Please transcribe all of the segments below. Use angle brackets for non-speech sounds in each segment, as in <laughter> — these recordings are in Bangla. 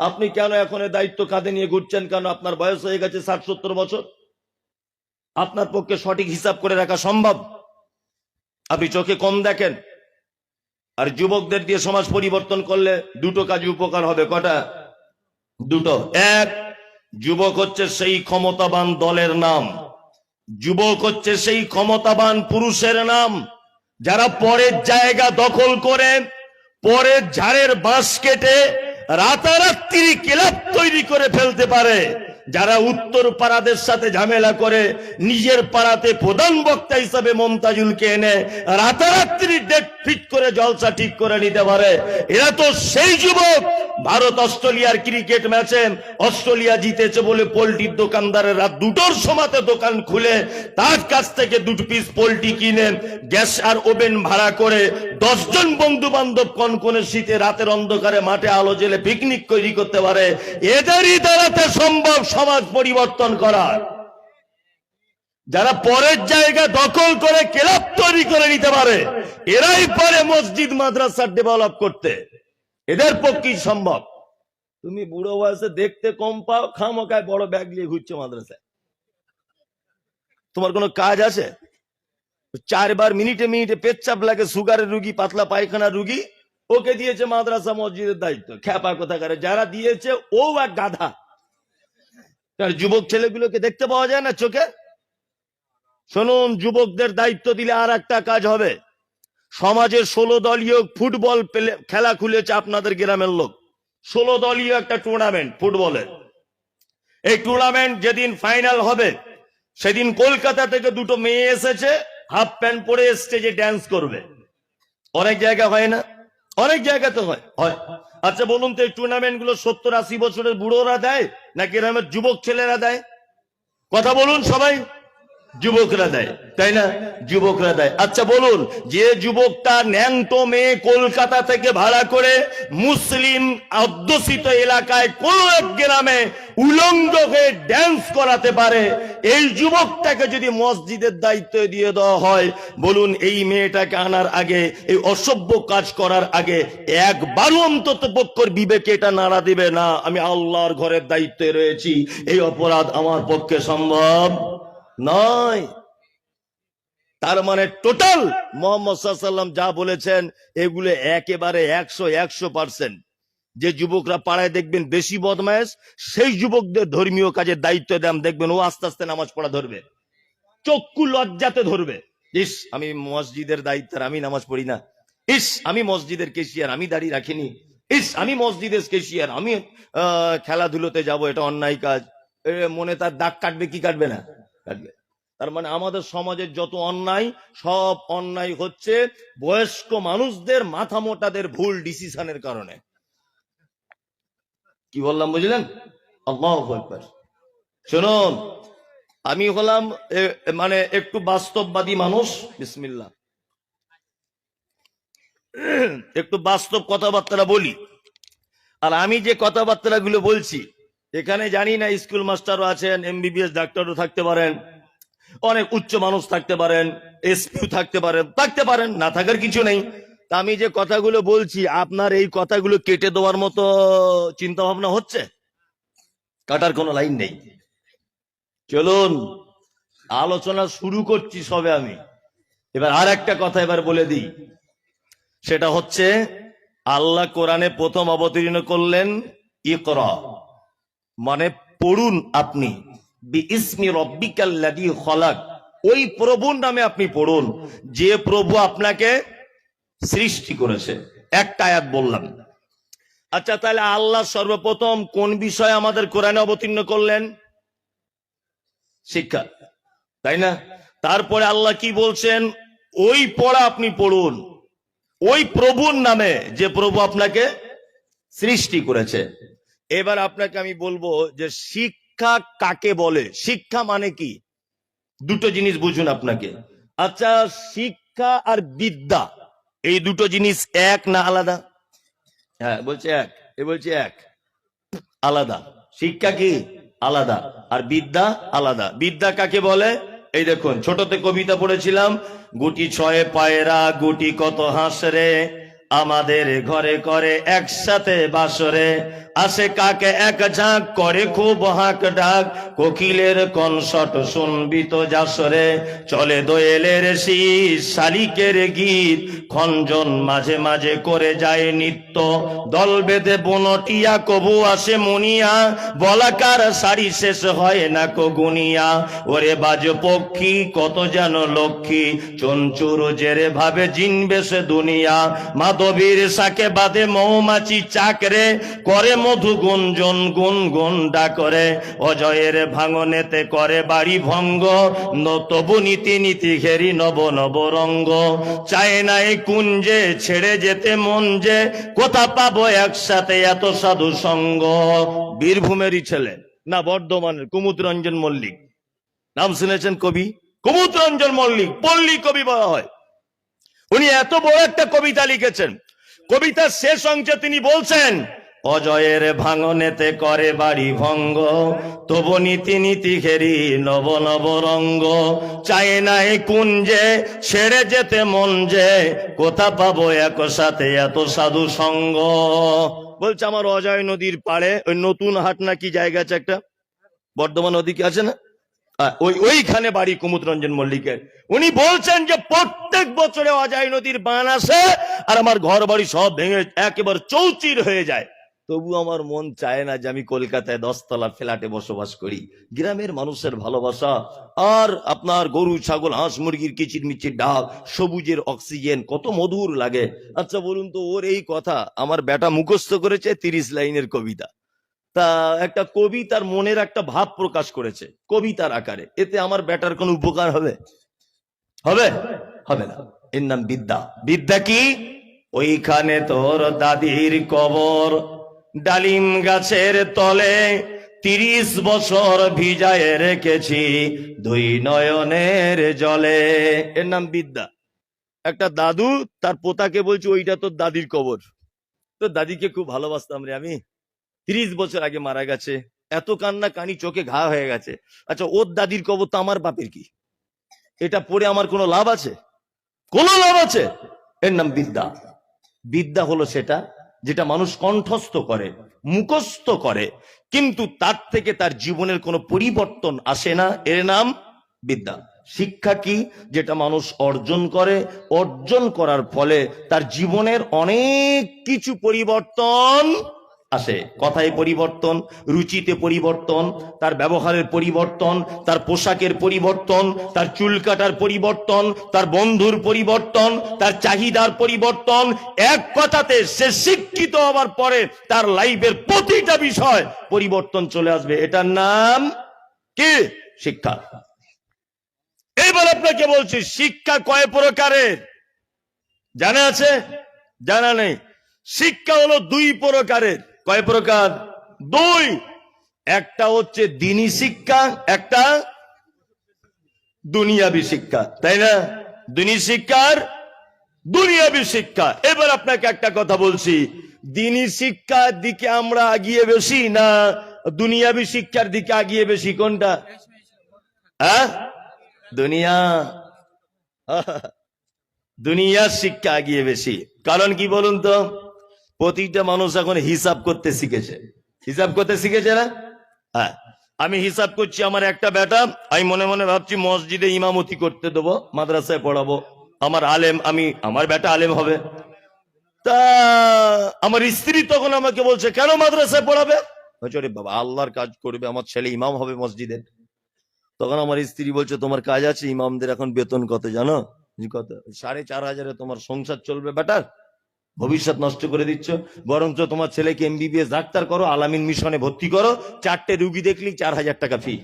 আপনি কেন এখন দায়িত্ব কাঁধে নিয়ে ঘুরছেন? কেন আপনার বয়স হয়ে গেছে ষাট সত্তর বছর? আপনার পক্ষে সঠিক হিসাব করে রাখা সম্ভব? আপনি চোখে কম দেখেন। আর যুবকদের দিয়ে সমাজ পরিবর্তন করলে দুটো কাজ উপকার হবে। কটা? দুটো। এক, যুবক হচ্ছে সেই ক্ষমতাবান দলের নাম। যুবক হচ্ছে সেই ক্ষমতাবান পুরুষের নাম। যারা পরের জায়গা দখল করে, পরের ঝাড়ের বাঁশ কেটে রাতারাত্রি ক্লাব তৈরি করে ফেলতে পারে। যারা উত্তর পাড়াদের সাথে ঝামেলা করে, নিজের পাড়াতে প্রধান বক্তা হিসাবে মমতাজুলকে এনে রাতারাত্রি ডেট ফিট করে জলসা ঠিক করে নিতে পারে। এরা তো সেই যুবক। ভারত অস্ট্রেলিয়ার ক্রিকেট ম্যাচে অস্ট্রেলিয়া জিতেছে বলে পোল্ট্রির দোকানদারের রাত দুটোর সময়তে দোকান খুলে, তার কাছ থেকে দুটো পিস পোল্ট্রি কিনে, গ্যাস আর ওভেন ভাড়া করে দশজন বন্ধু বান্ধব কনকনে শীতে রাতের অন্ধকারে মাঠে আলো জেলে পিকনিক তৈরি করতে পারে। এদেরই দ্বারাতে সম্ভব সমাজ পরিবর্তন করার। যারা পরের জায়গা দখল করে ক্লাব তৈরি করে নিতে পারে, এরাই পারে মসজিদ, মাদ্রাসা ডেভেলপ করতে। এদের পক্ষেই সম্ভব। তুমি বুড়ো বয়সে দেখতে কম পাও খামোকায় বড় ব্যাগ নিয়ে ঘুরছো মাদ্রাসায়। তোমার কোনো কাজ আছে? চারবার মিনিটে মিনিটে পেচ্ছাপ লাগে, সুগারের রুগী, পাতলা পায়খানা রুগী, ওকে দিয়েছে মাদ্রাসা মসজিদের দায়িত্ব। খ্যাপা কোথাকারে? যারা দিয়েছে, ও এক গাধা। যুবক ছেলেগুলোকে দেখতে পাওয়া যায় না চোখে? শুনুন, যুবকদের দায়িত্ব দিলে আর একটা কাজ হবে। সমাজের ষোলো দলীয় ফুটবল খেলা খুলেছে আপনাদের গ্রামের লোক। ষোলো দলীয় একটা টুর্নামেন্ট ফুটবলের। এই টুর্নামেন্ট যেদিন ফাইনাল হবে, সেদিন কলকাতা থেকে দুটো মেয়ে এসেছে হাফ প্যান্ট পরে স্টেজে ড্যান্স করবে। অনেক জায়গা হয় না? অনেক জায়গাতে হয়। হয়। আচ্ছা বলুন তো এই টুর্নামেন্টগুলো সত্তর আশি বছরের বুড়োরা দেয় না গ্রামের যুবক ছেলেরা দেয়? কথা বলুন সবাই। যুবকরা দেয়, তাই না? যুবকরা দেয়। আচ্ছা বলুন, যে যুবকটা ন্যাংটো মেয়ে কলকাতা থেকে ভাড়া করে মুসলিম অধ্যুষিত এলাকায় কোন এক গ্রামে উলঙ্গ হয়ে ড্যান্স করাতে পারে, এই যুবকটাকে যদি মসজিদের দায়িত্ব দিয়ে দেওয়া হয়, বলুন, এই মেয়েটাকে আনার আগে, এই অসভ্য কাজ করার আগে একবারও অন্তত পক্ষর বিবেকে এটা নাড়া দিবে না। আমি আল্লাহর ঘরের দায়িত্বে রয়েছি, এই অপরাধ আমার পক্ষে সম্ভব তার মানে টোটাল মোহাম্মদ যা বলেছেন, এগুলো একেবারে একশো একশো পার্সেন্ট যে যুবকরা পাড়ায় দেখবেন বেশি বদমায়েশ, সেই যুবকদের ধর্মীয় দায়িত্ব দেন, দেখবেন ও আস্তে আস্তে নামাজ পড়া ধরবে। চক্ষু লজ্জাতে ধরবে। ইস, আমি মসজিদের দায়িত্বের আমি নামাজ পড়ি না। ইস, আমি মসজিদের কেশিয়ার, আমি দাঁড়িয়ে রাখিনি। ইস, আমি মসজিদের কেশিয়ার, আমি খেলাধুলোতে যাব, এটা অন্যায় কাজ। মনে তার দাগ কাটবে, কি কাটবে না? কাটবে তার মানে আমাদের সমাজের যত অন্যায়, সব অন্যায় হচ্ছে বয়স্ক মানুষদের মাথা মোটাদের ভুল ডিসিশনের কারণে। কি বললাম বুঝলেন? শুনুন, আমি হলাম মানে একটু বাস্তববাদী মানুষ। বিসমিল্লাহ। একটু বাস্তব কথাবার্তা বলি। আর আমি যে কথাবার্তা গুলো বলছি এখানে জানি না স্কুল মাস্টারও আছেন এমবিবিএস ডাক্তারও থাকতে পারেন, অনেক উচ্চ মানুষ থাকতে পারেন এসপিও থাকতে পারেন থাকতে পারেন, না থাকার কিছু নেই। আমি যে কথাগুলো বলছি, আপনার এই কথাগুলো কেটে দেওয়ার মতো চিন্তা ভাবনা হচ্ছে? কাটার কোনো লাইন নেই। চলুন, আলোচনা শুরু করছি সবে আমি। এবার আর একটা কথা এবার বলে দিই। সেটা হচ্ছে, আল্লাহ কোরআনে প্রথম অবতীর্ণ করলেন ইকরা। মানে পড়ুন আপনি। ওই প্রভুর নামে আপনি পড়ুন। যে প্রভু আপনাকে সৃষ্টি করেছে। একটা আয়াত বললাম। আচ্ছা তাহলে আল্লাহ সর্বপ্রথম কোন বিষয় আমাদের কোরআনে অবতীর্ণ করলেন? শিক্ষা। তাই না? তারপরে আল্লাহ কি বলছেন? ওই পড়া আপনি পড়ুন। ওই প্রভুর নামে যে প্রভু আপনাকে সৃষ্টি করেছে। এবার আপনাকে আমি বলব যে শিক্ষা কাকে বলে? শিক্ষা মানে কি? দুটো জিনিস বুঝুন আপনাকে। আচ্ছা শিক্ষা আর বিদ্যা, এই দুটো জিনিস এক না আলাদা? হ্যাঁ বলছে এক, এ বলছে এক, আলাদা। শিক্ষা কি? আলাদা। আর বিদ্যা? আলাদা। বিদ্যা কাকে বলে? এই দেখুন, ছোটতে কবিতা পড়েছিলাম, গুটি ছয়ে পায়রা, গুটি কত হাঁস রে। আমাদের ঘরে করে একসাথে বাসরে। আসে কাকে এক ঝাঁক, করে খুব হাঁক ডাক। কোকিলের কনসট শুনবি তো যাসরে চলে দোয়েলের শীষ শালিকের গীত। খঞ্জন মাঝে মাঝে করে যায় নিত্য। দল বেঁধে বনটিয়া, কবু আসে মুনিয়া। বলাকার শাড়ি শেষ হয় না কো গুনিয়া। ওরে বাজ পক্ষী, কত যেন লক্ষ্মী। চঞ্চুর জেরে ভাবে জিনবেশে দুনিয়া। মাধবীর সাকে বাদে মৌমাছি চাকরে, করে মধু গুঞ্জন গুন গুন ডাকরে। অজয়ের ভাঙনেতে করে বাড়ি ভঙ্গ ন- তবু নীতি নীতি ঘেরি নব নব রঙ্গ। চায় না এই কুঞ্জে ছেড়ে যেতে মন যে, কোথা পাবো একসাথে এত সাধু সঙ্গ। বীরভূমেরই ছেলে, না বর্ধমানের কুমুদ রঞ্জন মল্লিক। নাম শুনেছেন কবি? কুমুদ রঞ্জন মল্লিক, পল্লী কবি বলা হয়। উনি এত বড় একটা কবিতা লিখেছেন। কবিতার শেষ অংশে তিনি বলছেন, অজয়ের ভাঙনেতে করে বাড়ি ভঙ্গ, তবু নীতি নীতি ঘেরি নব নব রঙ্গ। চায় নাই কুঞ্জে ছেড়ে যেতে মন যে, কোথা পাবো এক সাথে এত সাধু সঙ্গ? বলছে, আমার অজয় নদীর পাড়ে ওই নতুন হাট নাকি জায়গা আছে একটা। বর্ধমান নদী কি আছে না? ওই ওইখানে বাড়ি কুমুদ রঞ্জন মল্লিকের। উনি বলছেন যে প্রত্যেক বছরে অজয় নদীর বান আসে আর আমার ঘর বাড়ি সব ভেঙে চৌচির হয়ে যায়। তবু আমার মন চায় না যে আমি কলকাতায় দশতলা ফ্ল্যাটে বসবাস করি। গ্রামের মানুষের ভালোবাসা আর আপনার গরু, ছাগল, হাঁস, মুরগির কিচির মিচির ডাক সবুজের অক্সিজেন, কত মধুর লাগে। আচ্ছা বলুন তো, ওর এই কথা আমার বেটা মুখস্থ করেছে তিরিশ লাইনের কবিতা। তা একটা কবি তার মনের একটা ভাব প্রকাশ করেছে, কবিতার আকারে। এতে আমার ব্যাটার কোনো উপকার হবে? হবে? হবে না। এর নাম বিদ্যা। বিদ্যা কি? ওইখানে তোর দাদির কবর, ডালিম গাছের তলে তিরিশ বছর ভিজায় রেখেছি দুই নয়নের জলে। এর নাম বিদ্যা। একটা দাদু তার পোতাকে বলছি, ওইটা তোর দাদির কবর। তো দাদিকে খুব ভালোবাসতাম রে আমি। তিরিশ বছর আগে মারা গেছে, এত কান্না কানি চোখে ঘা হয়ে গেছে। আচ্ছা ওর দাদির কবর তো আমার বাপের কি? এটা পড়ে আমার কোনো লাভ আছে? কোনো লাভ আছে? এর নাম বিদ্যা। বিদ্যা হলো সেটা যেটা মানুষ কণ্ঠস্থ করে, মুখস্থ করে, কিন্তু তার থেকে তার জীবনের কোনো পরিবর্তন আসে না। এর নাম বিদ্যা। শিক্ষা কি? যেটা মানুষ অর্জন করে, অর্জন করার ফলে তার জীবনের অনেক কিছু পরিবর্তন আসে। কথায় পরিবর্তন, রুচিতে পরিবর্তন, তার ব্যবহারের পরিবর্তন, তার পোশাকের পরিবর্তন, তার চুল কাটার পরিবর্তন, তার বন্ধুর পরিবর্তন, তার চাহিদার পরিবর্তন, এক কথাতে সে শিক্ষিত হওয়ার পরে তার লাইফের প্রতিটা বিষয় পরিবর্তন চলে আসবে। এটার নাম কি? শিক্ষা। এবার আপনাকে বলছি, শিক্ষা কয় প্রকারের? জানা আছে? জানা নেই। শিক্ষা হলো দুই প্রকারের। কয় প্রকার? দুই, একটা হচ্ছে দিনী শিক্ষা, একটা দুনিয়াবি শিক্ষা, তাই না? দিনী শিক্ষার দুনিয়াবি শিক্ষা। এবার আপনাকে একটা কথা বলছি, দিনী শিক্ষার দিকে আমরা আগিয়ে বেশি না দুনিয়াবি শিক্ষার দিকে আগিয়ে বেশি? কোনটা? হ্যাঁ? দুনিয়া। <laughs> দুনিয়ার শিক্ষা আগিয়ে বেশি। কারণ কি বলুন তো? প্রতিটা মানুষ এখন হিসাব করতে শিখেছে। হিসাব করতে শিখেছে না? হ্যাঁ। আমি হিসাব করছি আমার একটা বেটা আমি মনে মনে ভাবছি মসজিদে ইমামতি করতে দেবো মাদ্রাসায় পড়াবো। আমার আলেম আমি আমার বেটা আলেম হবে। তা আমার স্ত্রী তখন আমাকে বলছে কেন মাদ্রাসায় পড়াবে? বলছে, "ওরে বাবা আল্লাহর কাজ করবে আমার ছেলে ইমাম হবে মসজিদের তখন আমার স্ত্রী বলছে তোমার কাজ আছে ইমামদের এখন বেতন কত জানো? কত? সাড়ে চার হাজারে তোমার সংসার চলবে বেটার? ভবিষ্যৎ নষ্ট করে দিচ্ছ। বরঞ্চ তোমার ছেলেকে এমবিবিএস ডাক্তার করো, আলামিন মিশনে ভর্তি করো, চারটে রুগী দেখলি চার হাজার টাকা ফি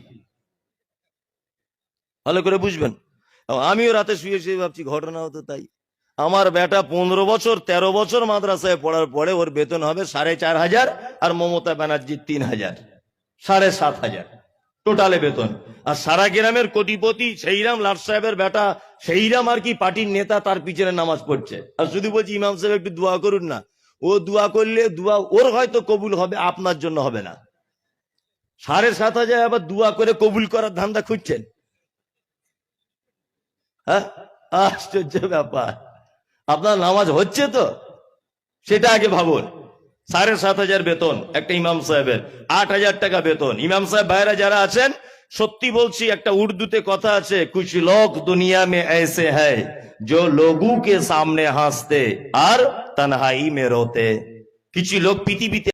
ভালো করে বুঝবেন? আমিও রাতে শুয়ে শুয়ে ভাবছি ঘটনা হতো তাই। আমার বেটা পনেরো বছর, তেরো বছর মাদ্রাসায় পড়ার পরে ওর বেতন হবে সাড়ে চার হাজার আর মমতা ব্যানার্জির তিন হাজার, সাড়ে সাত হাজার। টোটালে বেতন। আর সারা গ্রামের কোটিপতি সেইরাম লাট সাহেবের বেটা সেইরাম আর কি পার্টির নেতা, তার পিছনে নামাজ পড়ছে। আর শুধু বলছি, ইমাম সাহেব একটু দোয়া করুন না। ও দোয়া করলে দোয়া ওর হয়তো কবুল হবে, আপনার জন্য হবে না। সাড়ে সাত হাজার আবার দোয়া করে কবুল করার ধান্দা খুঁজছেন? হ্যাঁ? আশ্চর্য ব্যাপার। আপনার নামাজ হচ্ছে তো? সেটা আগে ভাবুন। সাড়ে সাত হাজার বেতন একটা ইমাম সাহেবের, আট হাজার টাকা বেতন। ইমাম সাহেব বাইরা যারা আছেন, সত্যি বলছি, একটা উর্দুতে কথা আছে কুচি লোক দুনিয়া মে এসে হ্যায় জো লোগু সামনে হাসতে আর তানহাই মে রোতে। কিছু লোক পৃথিবীতে